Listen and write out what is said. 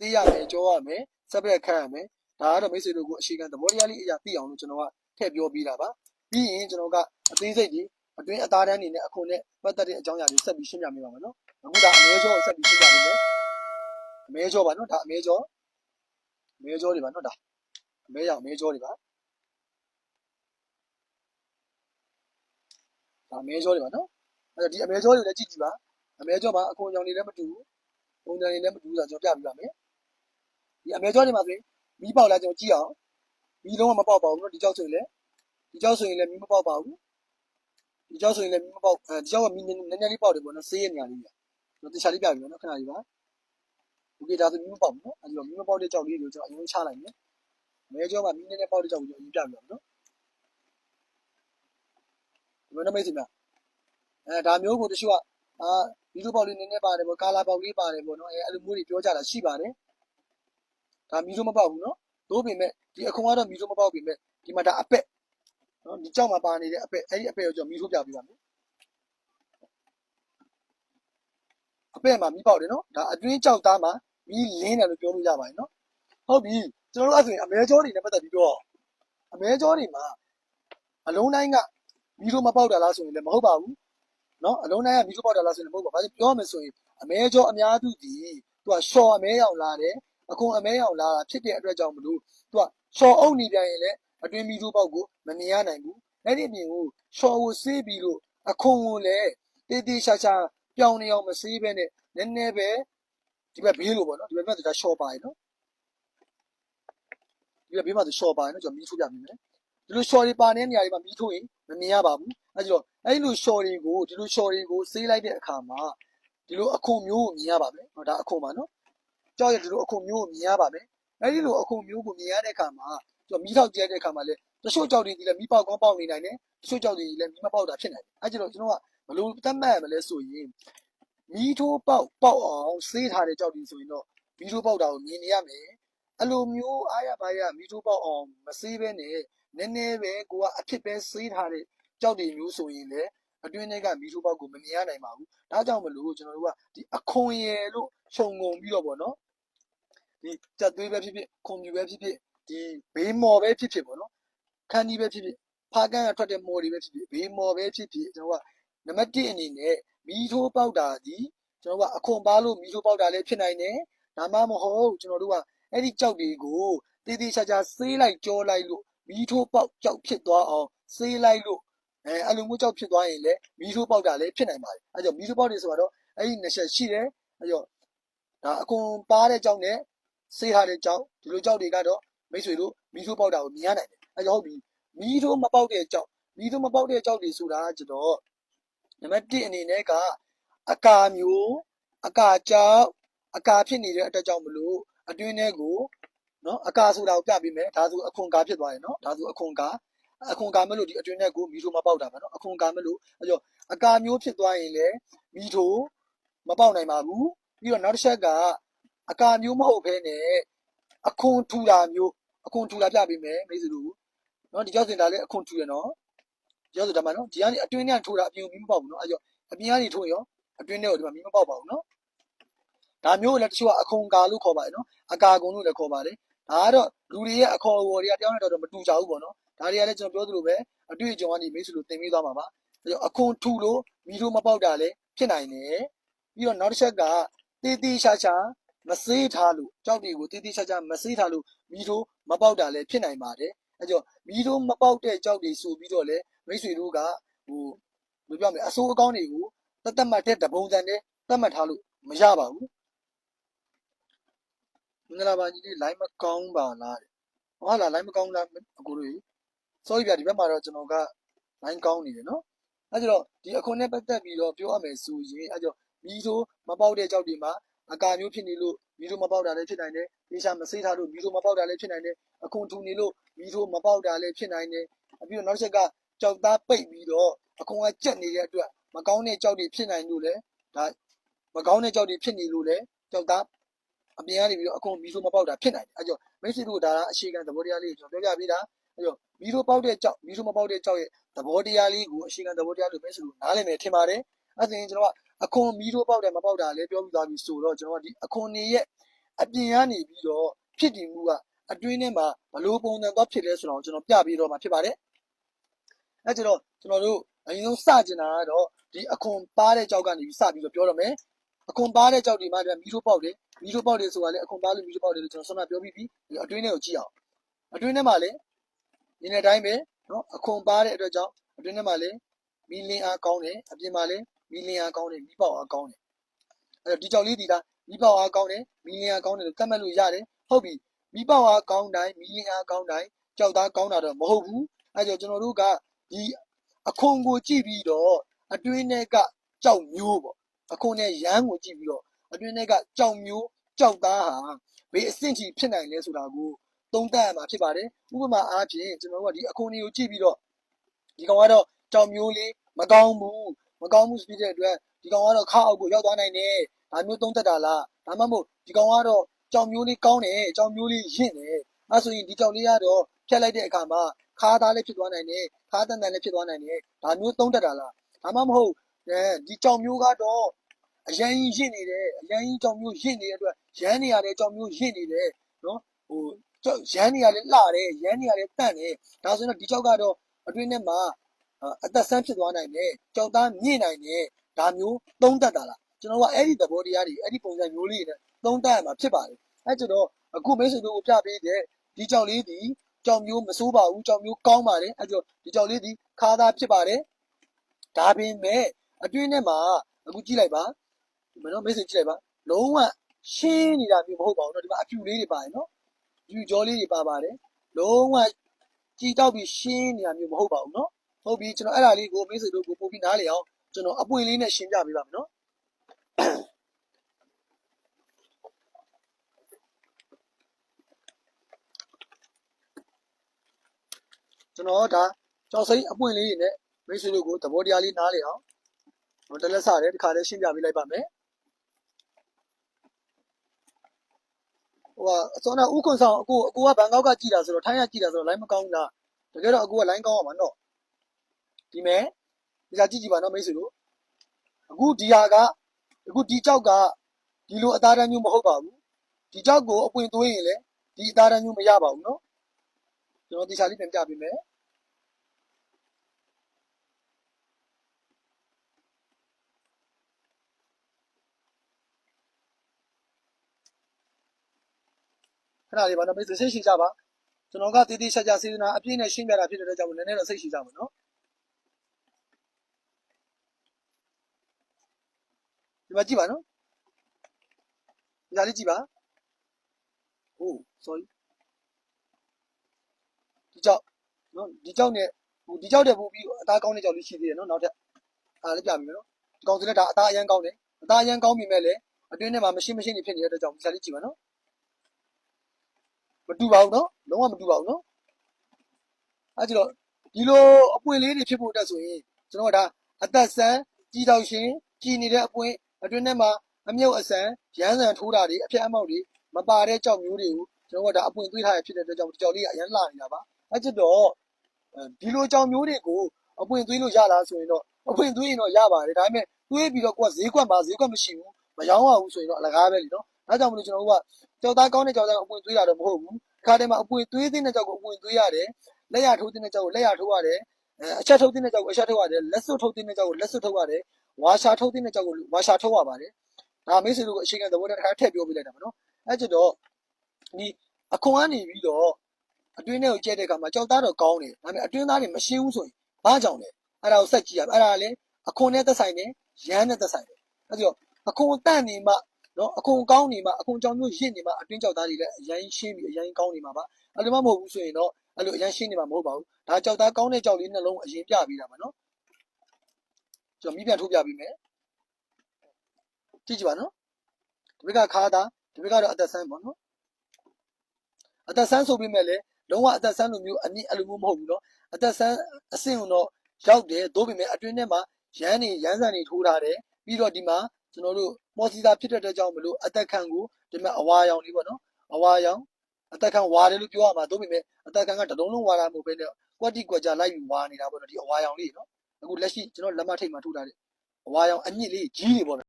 သိရမယ်ကြောရမယ်စက်ပရက်ခတ်ရမယ်ဒါကတော့မိတ်ဆွေတို့ကိုအရှိကသဘောတရားလေးအရာသိအောင်လို့ကျွန်တော်ကထည့်ပြောပေးတာပါပြီးရင်ကျွန်တော်ကအသေးစိတ်ကြီးအတွင်းအသားတန်းနေနဲ့အခုနဲ့ပတ်သက်တဲ့အကြောင်းအရာတွေဆက်ပြီးရှင်းပြပေးပါမယ်နော်အခုဒါအမဲကျော်ကိုဆက်ပြီးရှင်းပြပေးမယ်အမဲကျော်ပါနော်ဒါအမဲကျော်အမဲကျော်တွေပါနော်ဒါအမဲရောင်အမဲကျော်တွေပါဒါအမဲကျော်တွေပါနော်အဲ့တော့ဒီအမဲကျော်တွေလည်းကြည့်ကြည့်ပါအမဲကျော်မှာအကုန်ကြောင်တွေလည်းမတူဘူးပုံစံတွေလည်းမတူဘူးဆိုတော့ကျွန်တော်ပြပြပါမယ် ဒီအမဲကျော်တွေမှာဆိုရင်မီးပေါက်လာကျွန်တော်ကြည့်အောင်မီးလုံးဝမပေါက်ပါဘူးနော်ဒီကြောက်ဆိုရင်လည်းဒီကြောက်ဆိုရင်လည်းမီးမပေါက်ပါဘူးဒီကြောက်ဆိုရင်လည်းမီးမပေါက်အဲဒီကြောက်ကမီးနည်းနည်းလေးပေါက်တယ်ပေါ့နော်ဆေးရနေရလေးပြကျွန်တော်တခြားလေးပြပြီနော်ခဏလေးပါโอเคဒါဆိုမီးမပေါက်ဘူးနော်အဲဒီတော့မီးမပေါက်တဲ့ကြောက်လေးကိုကျွန်တော်အရင်ချလိုက်မယ်အမဲကျော်မှာမီးနည်းနည်းပေါက်တဲ့ကြောက်ကိုကျွန်တော်အရင်ပြပြပါနော်ဒီမှာမိတ်ဆွေများအဲဒါမျိုးကိုတချို့ကအာဗီဒီယိုပေါက်လေးနည်းနည်းပါတယ်ပေါ့ကာလာပေါက်လေးပါတယ်ပေါ့နော်အဲအဲ့လိုမျိုးတွေပြောကြတာရှိပါတယ် ဒါမီးတို့မပေါက်ဘူးနော်သို့ပေမဲ့ဒီအခွန်ကတော့မီးတို့မပေါက်ပေမဲ့ဒီမှာဒါအပက်နော်ဒီကြောက်မှာပါနေတဲ့အပက်အဲ့ဒီအပက်ကိုကျွန်တော်မီးထိုးပြပေးပါမယ်အပက်မှာမီးပေါက်တယ်နော်ဒါအတွင်းကြောက်သားမှာမီးလင်းတယ်လို့ပြောလို့ရပါတယ်နော်ဟုတ်ပြီကျွန်တော်တို့အဲ့ဆိုရင်အမဲကျော်တွေနဲ့ပတ်သက်ပြီးတော့အမဲကျော်တွေမှာအလုံးတိုင်းကမီးတို့မပေါက်တာလားဆိုရင်လည်းမဟုတ်ပါဘူးနော်အလုံးတိုင်းကမီးတို့ပေါက်တာလားဆိုရင်လည်းမဟုတ်ပါဘူးဘာလို့ပြောမယ်ဆိုရင်အမဲကျော်အများစုဒီသူကရှော်အမဲရောင်လာတယ် အခွန်အမဲရောင်လာတာဖြစ်တဲ့အတွက်ကြောင့်မလို့သူကရှော်အုပ်နေပြန်ရင်လည်းအတွင်းမီးတို့ပေါက်ကိုမမြင်ရနိုင်ဘူးအဲ့ဒီအပြင်ကိုရှော်ကိုဆေးပြီးလို့အခွန်ကိုလည်းတေးသေးရှာရှာပြောင်းနေအောင်မဆေးဘဲနဲ့နည်းနည်းပဲဒီဘက်ဘေးလို့ပေါ့နော်ဒီဘက်မှာဒါရှော်ပါရနော်ဒီဘက်ဘေးမှာရှော်ပါရနော်ကျွန်တော်မီးထိုးပြပေးမယ်ဒီလိုရှော်တွေပါနေတဲ့နေရာတွေမှာမီးထိုးရင်မမြင်ရပါဘူးအဲ့ဒီတော့အဲ့လိုရှော်တွေကိုဒီလိုရှော်တွေကိုဆေးလိုက်တဲ့အခါမှာဒီလိုအခွန်မျိုးကိုမြင်ရပါမယ်ဟောဒါအခွန်ပါနော် ကြောက်ရဒီလိုအခွန်မျိုးကိုမြင်ရပါမယ်အဲ့ဒီလိုအခွန်မျိုးကိုမြင်ရတဲ့အခါမှာကျွန်တော်မီးထောက်ကြည့်တဲ့အခါမှာလေတချို့ကြောက်တွေဒီလည်းမီးပေါက်ကောင်းပေါက်နေနိုင်တယ်တချို့ကြောက်တွေလည်းမီးမပေါက်တာဖြစ်နိုင်တယ်အဲ့ဒီတော့ကျွန်တော်ကဘလို့တတ်မှတ်ရမလဲဆိုရင်မီးထိုးပေါက်ပေါက်အောင်ဆေးထားတဲ့ကြောက်တွေဆိုရင်တော့မီးထိုးပေါက်တာကိုမြင်နေရမယ်အဲ့လိုမျိုးအားရပါရမီးထိုးပေါက်အောင်မဆေးဘဲနဲ့နည်းနည်းပဲကိုကအဖြစ်ပဲဆေးထားတဲ့ကြောက်တွေမျိုးဆိုရင်လည်းအတွင်းထဲကမီးထိုးပေါက်ကိုမမြင်ရနိုင်ပါဘူးဒါကြောင့်မလို့ကျွန်တော်တို့ကဒီအခွန်ရယ်လို့ခြုံငုံပြီးတော့ပေါ့နော် ဒီကြက်သွေးပဲဖြစ်ဖြစ်ခွန်ပြူပဲဖြစ်ဖြစ်ဒီဘေးမော်ပဲဖြစ်ဖြစ်ပေါ့နော်ခန်းကြီးပဲဖြစ်ဖြစ်ဖာကန်ကထွက်တဲ့မော်တွေပဲဖြစ်ဖြစ်ဘေးမော်ပဲဖြစ်ဖြစ်ကျွန်တော်ကနံပါတ်1အနေနဲ့မီးထိုးပေါက်တာဒီကျွန်တော်ကအခွန်ပါလို့မီးထိုးပေါက်တာလည်းဖြစ်နိုင်တယ်ဒါမှမဟုတ်ကျွန်တော်တို့ကအဲ့ဒီကြောက်တွေကိုတေးသေးချာချာဆေးလိုက်ကြောလိုက်လို့မီးထိုးပေါက်ကြောက်ဖြစ်သွားအောင်ဆေးလိုက်လို့အဲအဲ့လိုမျိုးကြောက်ဖြစ်သွားရင်လည်းမီးထိုးပေါက်တာလည်းဖြစ်နိုင်ပါတယ်အဲကြောင့်မီးထိုးပေါက်တွေဆိုတော့အဲ့ဒီနှစ်ချက်ရှိတယ်အဲကြောင့်ဒါအခွန်ပါတဲ့ကြောက်နဲ့ ဆေးထားတဲ့ကြောက်ဒီလိုကြောက်တွေကတော့မိတ်ဆွေတို့မီးထိုးပေါက်တာကိုမြင်ရနိုင်တယ်အဲကြောင့်ဟုတ်ပြီမီးထိုးမပေါက်တဲ့ကြောက်မီးထိုးမပေါက်တဲ့ကြောက်တွေဆိုတာကျွန်တော်နံပါတ်1အနေနဲ့ကအကာမျိုးအကာကြောက်အကာဖြစ်နေတဲ့အတွက်ကြောင့်မလို့အတွင်းထဲကိုနော်အကာဆိုတာကိုပြပေးမယ်ဒါဆိုအခွန်ကာဖြစ်သွားတယ်နော်ဒါဆိုအခွန်ကာအခွန်ကာမလို့ဒီအတွင်းထဲကိုမီးထိုးမပေါက်တာပဲနော်အခွန်ကာမလို့အဲကြောအကာမျိုးဖြစ်သွားရင်လည်းမီးထိုးမပေါက်နိုင်ပါဘူးပြီးတော့နောက်တစ်ချက်က အကာမျိုးမဟုတ်ဘဲနဲ့အခွန်ထူတာမျိုးအခွန်ထူတာပြပေးမယ်မိတ်ဆွေတို့နော်ဒီကြောက်စင်တာလည်းအခွန်ထူတယ်နော်ဒီကြောက်စင်တာမှာနော်ဒီကနေအတွင်းထဲထိုးတာအပြင်မီးမပေါက်ဘူးနော်အဲကြောအပြင်ကနေထိုးရောအတွင်းထဲကိုဒီမှာမီးမပေါက်ပါဘူးနော်ဒါမျိုးလည်းတချို့ကအခွန်ကာလို့ခေါ်ပါတယ်နော်အကာကုံလို့လည်းခေါ်ပါတယ်ဒါကတော့လူတွေရဲ့အခေါ်အဝေါ်တွေကတယောက်နဲ့တော့မတူကြဘူးပေါ့နော်ဒါတွေကလည်းကျွန်တော်ပြောသလိုပဲအတွေ့အကြုံကနေမိတ်ဆွေတို့သင်ပေးသွားမှာပါအဲကြောအခွန်ထူလို့မီးထိုးမပေါက်တာလည်းဖြစ်နိုင်တယ်ပြီးတော့နောက်တစ်ချက်ကတေးသေးချာချာ မစေးထားလို့ကြောက်တွေကိုတေးသေးချာချာမစေးထားလို့မီးထိုးမပေါက်တာလည်းဖြစ်နိုင်ပါတယ်အဲကြောမီးထိုးမပေါက်တဲ့ကြောက်တွေဆိုပြီးတော့လည်းမိတ်ဆွေတို့ကဟိုဘယ်ပြောမလဲအစိုးအကောင်းတွေကိုတတ်တတ်မှတ်တဲ့တပုံစံနဲ့တတ်မှတ်ထားလို့မရပါဘူးမင်္ဂလာပါညီလေး line မကောင်းပါလားတဲ့ဟုတ်လား line မကောင်းလားအကိုတို့ sorry ဗျာဒီဘက်မှာတော့ကျွန်တော်က line ကောင်းနေတယ်နော်အဲကြတော့ဒီအခွန်နဲ့ပတ်သက်ပြီးတော့ပြောရမယ်ဆိုရင်အဲကြောမီးဆိုးမပေါက်တဲ့ကြောက်တွေမှာ အကာမျိုးဖြစ်နေလို့မီးဆိုးမပေါက်တာလည်းဖြစ်နိုင်တယ်ဒေရှာမဆေးထားလို့မီးဆိုးမပေါက်တာလည်းဖြစ်နိုင်တယ်အခွန်ထူနေလို့မီးဆိုးမပေါက်တာလည်းဖြစ်နိုင်တယ်အပြီးတော့နောက်ချက်ကကြောက်သားပိတ်ပြီးတော့အခွန်ကကြက်နေတဲ့အတွက်မကောင်းတဲ့ကြောက်တွေဖြစ်နိုင်လို့လေဒါမကောင်းတဲ့ကြောက်တွေဖြစ်နေလို့လေကြောက်သားအပြင်ကနေပြီးတော့အခွန်မီးဆိုးမပေါက်တာဖြစ်နိုင်တယ်အဲကြောမိတ်ဆွေတို့ဒါကအရှိခံသဘောတရားလေးကိုကျွန်တော်ပြောပြပေးတာအဲကြောမီးဆိုးပေါက်တဲ့ကြောက်မီးဆိုးမပေါက်တဲ့ကြောက်ရဲ့သဘောတရားလေးကိုအရှိခံသဘောတရားလို့မိတ်ဆွေတို့နားလည်မယ်ထင်ပါတယ်အဲဒါဆိုရင်ကျွန်တော်က အခွန်မီးဆိုးပေါက်တယ်မပေါက်တာလည်းပြောပြသွားပြီဆိုတော့ကျွန်တော်ကဒီအခွန်နေရဲ့အပြင်ကနေပြီးတော့ဖြစ်တည်မှုကအတွင်းထဲမှာဘလို့ပုံစံသွားဖြစ်လဲဆိုတော့ကျွန်တော်ပြပြီးတော့မှာဖြစ်ပါတယ်အဲကျတော့ကျွန်တော်တို့အရင်ဆုံးစကျင်တာကတော့ဒီအခွန်ပါတဲ့ကြောက်ကနေပြီးစပြီးတော့ပြောတော့မယ်အခွန်ပါတဲ့ကြောက်ဒီမှာမီးထိုးပေါက်တယ်မီးထိုးပေါက်တယ်ဆိုတာလေအခွန်ပါလို့မီးထိုးပေါက်တယ်လို့ကျွန်တော်ဆွမ်းမပြောပြီးပြီဒီအတွင်းထဲကိုကြည့်အောင်အတွင်းထဲမှာလေဒီနေ့တိုင်းပဲနော်အခွန်ပါတဲ့အတွက်ကြောင့်အတွင်းထဲမှာလေမီလင်းအားကောင်းတယ်အပြင်မှာလေ မီလင်းအားကောင်းတယ်မီးပေါက်အားကောင်းတယ်အဲ့တော့ဒီကြောက်လေးဒီလားမီးပေါက်အားကောင်းတယ်မီလင်းအားကောင်းတယ်လို့ကတ်မှတ်လို့ရတယ်ဟုတ်ပြီမီးပေါက်အားကောင်းတိုင်းမီလင်းအားကောင်းတိုင်းကြောက်သားကောင်းတာတော့မဟုတ်ဘူးအဲ့ကြောင့်ကျွန်တော်တို့ကဒီအခွန်ကိုကြည့်ပြီးတော့အတွင်းထဲကကြောက်မျိုးပေါ့အခွန်နဲ့ရမ်းကိုကြည့်ပြီးတော့အတွင်းထဲကကြောက်မျိုးကြောက်သားဟာဘေးအဆင့်ကြီးဖြစ်နိုင်လဲဆိုတာကိုသုံးသပ်ရမှာဖြစ်ပါတယ်ဥပမာအားဖြင့်ကျွန်တော်တို့ကဒီအခွန်တွေကိုကြည့်ပြီးတော့ဒီကောင်ကတော့ကြောက်မျိုးလေးမကောင်းဘူး မကောင်းမှုဖြစ်တဲ့အတွက်ဒီကောင်ကတော့ခါအောက်ကိုရောက်သွားနိုင်တယ်ဒါမျိုးသုံးသပ်တာလားဒါမှမဟုတ်ဒီကောင်ကတော့ကြောက်မျိုးလေးကောင်းတယ်ကြောက်မျိုးလေးရင့်တယ်အဲဆိုရင်ဒီကြောက်လေးကတော့ဖြတ်လိုက်တဲ့အခါမှာခါသားလေးဖြစ်သွားနိုင်တယ်ခါတန်တန်လေးဖြစ်သွားနိုင်တယ်ဒါမျိုးသုံးတတ်တာလားဒါမှမဟုတ်အဲဒီကြောင်မျိုးကတော့အရန်ကြီးရင့်နေတယ်အရန်ကြီးကြောင်မျိုးရင့်နေတဲ့အတွက်ရမ်းနေရတဲ့ကြောင်မျိုးရင့်နေတယ်နော်ဟိုကြောက်ရမ်းနေရလဲလှတယ်ရမ်းနေရလဲတန့်တယ်ဒါဆိုရင်တော့ဒီကြောက်ကတော့အတွင်းထဲမှာ အသက်ဆန်းဖြစ်သွားနိုင်တယ်ကြောက်သားမြင့်နိုင်တယ်ဒါမျိုးသုံးတတ်တာလားကျွန်တော်ကအဲ့ဒီသဘောတရားတွေအဲ့ဒီပုံစံမျိုးလေးတွေနဲ့သုံးတတ်ရမှာဖြစ်ပါတယ်အဲ့ကျတော့အခုမိတ်ဆွေတို့ကိုပြပေးတဲ့ဒီကြောက်လေးဒီကြောင်မျိုးမစိုးပါဘူးကြောင်မျိုးကောင်းပါတယ်အဲကြောဒီကြောင်လေးဒီခါသားဖြစ်ပါတယ်ဒါပင်မဲ့အတွင်းထဲမှာအခုကြည့်လိုက်ပါဒီမှာတော့ message ကြည့်လိုက်ပါလုံးဝရှင်းနေတာမျိုးမဟုတ်ပါဘူးเนาะဒီမှာအဖြူလေးတွေပါတယ်เนาะဖြူကြောလေးတွေပါပါတယ်လုံးဝကြည်တောက်ပြီးရှင်းနေတာမျိုးမဟုတ်ပါဘူးเนาะ ဟုတ်ပြီကျွန်တော်အဲ့ဒါလေးကိုမိတ်ဆွေတို့ကိုပို့ပြီးနားလည်အောင်ကျွန်တော်အပွင့်လေးနဲ့ရှင်းပြပေးပါမယ်နော်ကျွန်တော်ဒါကြောက်စိမ့်အပွင့်လေးတွေနဲ့မိတ်ဆွေတို့ကိုသဘောတရားလေးနားလည်အောင်တလက်စားတယ်ဒီခါလေးရှင်းပြပေးလိုက်ပါမယ်ဟိုကအစောနာဥက္ကွန်ဆောင်အကိုအကိုကဘန်ကောက်ကကြည်တာဆိုတော့ထိုင်းကကြည်တာဆိုတော့ line မကောင်းဘူးလားတကယ်တော့အကိုက line ကောင်းအောင်ပါနော် ဒီမဲ့ဒီကကြည့်ကြည့်ပါနော်မိတ်ဆွေတို့အခုဒီဟာကအခုဒီကြောက်ကဒီလိုအသားတန်းမျိုးမဟုတ်ပါဘူးဒီကြောက်ကိုအပွင့်သွင်းရင်လေဒီအသားတန်းမျိုးမရပါဘူးနော်ကျွန်တော်ဒီစာလေးပြန်ပြပေးမယ်ခဏလေးပါနော်မိတ်ဆွေစိတ်ရှိကြပါကျွန်တော်ကတည်တည်ချာချာစေတနာအပြည့်နဲ့ရှင်းပြတာဖြစ်တဲ့အတွက်ကြောင့်နည်းနည်းတော့စိတ်ရှိကြပါနော် ဒီမှာကြည့်ပါနော်ဒီစာလေးကြည့်ပါโอ้ sorry ဒီကြောက်နော်ဒီကြောက်နဲ့ဟိုဒီကြောက်တဲ့ပို့ပြီးအသားကောင်းတဲ့ကြောက်လေးရှိသေးတယ်နော်နောက်ထပ်အားလည်းပြပြီမယ်နော်ဒီကောင်စလည်းဒါအသားအရန်ကောင်းတယ်အသားအရန်ကောင်းပြီမဲ့လေအတွင်းထဲမှာမရှင်းမရှင်းနေဖြစ်နေတဲ့အတွက်ကြောင့်ဒီစာလေးကြည့်ပါနော်မတူပါဘူးနော်လုံးဝမတူပါဘူးနော်အဲကြည့်တော့ဒီလိုအပွင့်လေးတွေဖြစ်ဖို့အတွက်ဆိုရင်ကျွန်တော်ကဒါအသက်ဆန်းကြီးတောက်ရှင်ကြီးနေတဲ့အပွင့် အတွင်းထဲမှာအမြုပ်အဆန်ရမ်းဆန်ထိုးတာတွေအဖျက်အမောက်တွေမပါတဲ့ကြောက်မျိုးတွေကိုကျွန်တော်ကဒါအပွင့်သွေးထားရဖြစ်တဲ့အတွက်ကြောင့်ဒီကြောက်လေးကအရန်လှနေတာပါအဲကြည့်တော့ဒီလိုကြောက်မျိုးတွေကိုအပွင့်သွေးလို့ရလားဆိုရင်တော့အပွင့်သွေးရင်တော့ရပါတယ်ဒါပေမဲ့သွေးပြီးတော့ကိုကဈေးကွက်မှာဈေးကွက်မရှိဘူးမရောင်းရဘူးဆိုရင်တော့အလကားပဲလीနော်ဒါကြောင့်မလို့ကျွန်တော်တို့ကကြောက်သားကောင်းတဲ့ကြောက်သားကအပွင့်သွေးတာတော့မဟုတ်ဘူးခါတည်းမှာအပွင့်သွေးသင်းတဲ့ကြောက်ကိုအပွင့်သွေးရတယ်လက်ရထိုးသင်းတဲ့ကြောက်ကိုလက်ရထိုးရတယ်အချက်ထုတ်သင်းတဲ့ကြောက်ကိုအချက်ထုတ်ရတယ်လက်စွပ်ထုတ်သင်းတဲ့ကြောက်ကိုလက်စွပ်ထုတ်ရတယ် ဝါရှာထုတ်သင်းတဲ့ကြောက်ကိုဝါရှာထုတ်ရပါတယ်ဒါမိတ်ဆွေတို့ကိုအချိန်ကသဘောနဲ့တစ်ခါထည့်ပြောပြလိုက်တာပါနော်အဲကျတော့ဒီအခွန်ကနေပြီးတော့အတွင်းထဲကိုကျဲတဲ့အခါမှာကြောက်သားတော့ကောင်းတယ်ဒါပေမဲ့အတွင်းသားတွေမရှင်းဘူးဆိုရင်ဘာကြောင့်လဲအဲ့ဒါကိုစက်ကြည့်ရမယ်အဲ့ဒါလည်းအခွန်နဲ့သက်ဆိုင်တယ်ရမ်းနဲ့သက်ဆိုင်တယ်အဲကျတော့အခွန်တန့်နေမှနော်အခွန်ကောင်းနေမှအခွန်ကြောင့်မျိုးရင့်နေမှအတွင်းကြောက်သားတွေလည်းအရင်ရှင်းပြီးအရင်ကောင်းနေမှာပါအဲ့လိုမှမဟုတ်ဘူးဆိုရင်တော့အဲ့လိုအရင်ရှင်းနေမှာမဟုတ်ပါဘူးဒါကြောက်သားကောင်းတဲ့ကြောက်လေးနှလုံးအရင်ပြပေးတာပါနော် ကျွန်တော်မိပြန်ထိုးပြပေးမယ်ကြည့်ကြပါနော်ဒီဘက်ကခါသားဒီဘက်ကတော့အသက်ဆန်းပေါ့နော်အသက်ဆန်းဆိုပြီးမဲ့လေလုံးဝအသက်ဆန်းလိုမျိုးအနည်းအလိုမျိုးမဟုတ်ဘူးနော်အသက်ဆန်းအဆင့်တော့ရောက်တယ်သို့ပေမဲ့အတွင်းထဲမှာရမ်းနေရမ်းဆန်နေထိုးထားတယ်ပြီးတော့ဒီမှာကျွန်တော်တို့မော်စီတာဖြစ်တဲ့အတွက်ကြောင့်မလို့အသက်ခံကိုဒီမှာအဝါရောင်လေးပေါ့နော်အဝါရောင်အသက်ခံဝါတယ်လို့ပြောရမှာသို့ပေမဲ့အသက်ခံကတလုံးလုံးဝါတာမဟုတ်ဘဲနဲ့ကွက်တိကွက်ကြလိုက်ပြီးဝါနေတာပေါ့နော်ဒီအဝါရောင်လေးနော် အခုလက်ရှိကျွန်တော်လက်မထိတ်မှာထိုးထားတယ်အဝါရောင်အညစ်လေးကြီးတွေပေါ့